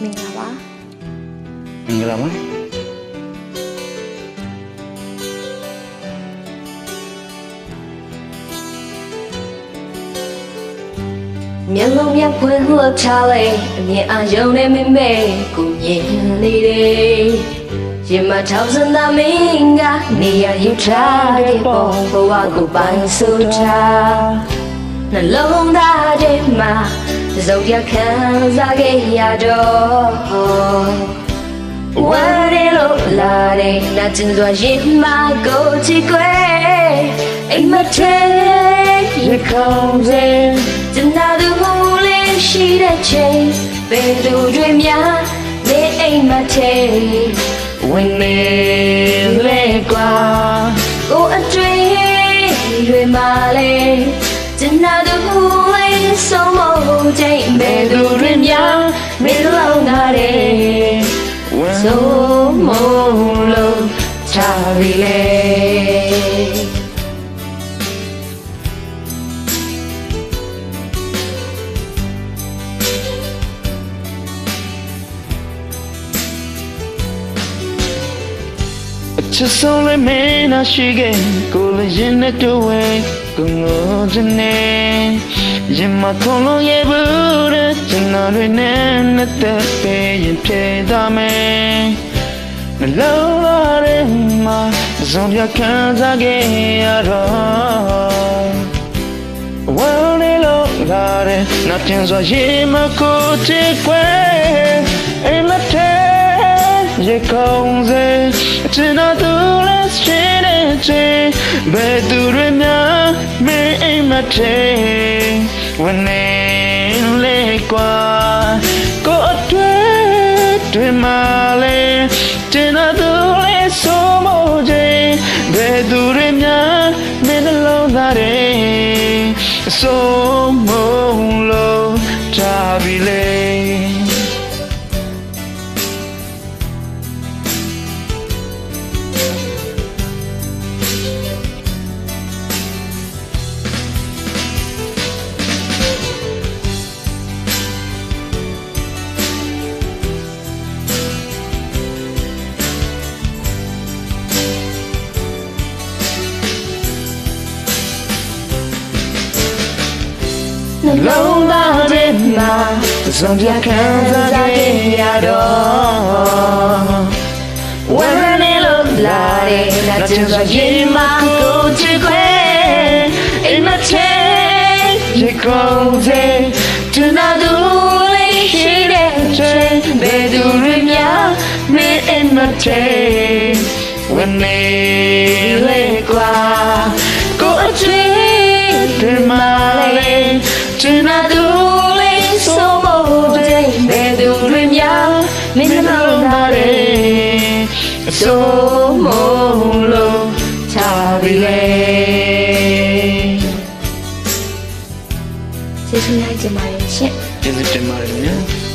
မင်္ဂလာပါမင်္ဂလာပါမျက်လုံးမျက်ဖွင့်လှပ်ချလိုက်အမြင်အာရုံနဲ့မမေကိုမြင်နေတယ်ရင်မထောက်စံသမင်းကနေရယူထားတဲ့ပေါ်ဘဝကိုပိုင်ဆိုထားနှလုံးသားထဲမှာ တစ်စုံတစ်ခါစားခဲ့ရတော့ဝရလို့လာတဲ့နာကျင်စွာရင်မကိုချစ်ခွဲအိမ်မထဲရခေါင်းစင်ကျန်တာသူမူလေးရှိတဲ့ချိန်ဘယ်သူတွေများနေအိမ်မထဲဝင်နေလေကွာကိုအတွေ့တွေမှာလေကျန်တာသူမူလေးဆုံးမ ချာပြီလေအချစ်ဆုံးလေးမင်းနာရှိခဲ့ကိုလည်းရင်နဲ့တွေ့ဝဲကိုငိုချင်နေရင်မခုံလုံးရဲ့ဘူးတဲ့ကျန်တော်တွေနဲ့နဲ့တဲ့ပေးရင်ပြေးသားမယ်မလုံးလာတဲ့ မှာဇုံပြခံစားခဲ့ရတော့ Well, they look got it. Nothing so she ma could take away. In the tail, you come in. It's not the last change. But do remember me in my tail. When they lay qua, go to to my lane. It's not the last so much. လုံးသားထဲမှာစံပြခံစားခဲ့ရတော့ဝရနေလို့လာတဲ့နာကျင်စွာရင်မကိုချစ်ခွဲအိမ်မထဲ You come in ကျနာသူလေးရှိတဲ့ချိန်ဘယ်သူတွေများမင်းအိမ်မထဲ when they လေကွာ so မလို့ချပြီလေကျေးဇူးများတင်ပါတယ်ရှင်ကျေးဇူးတင်ပါတယ်ဗျာ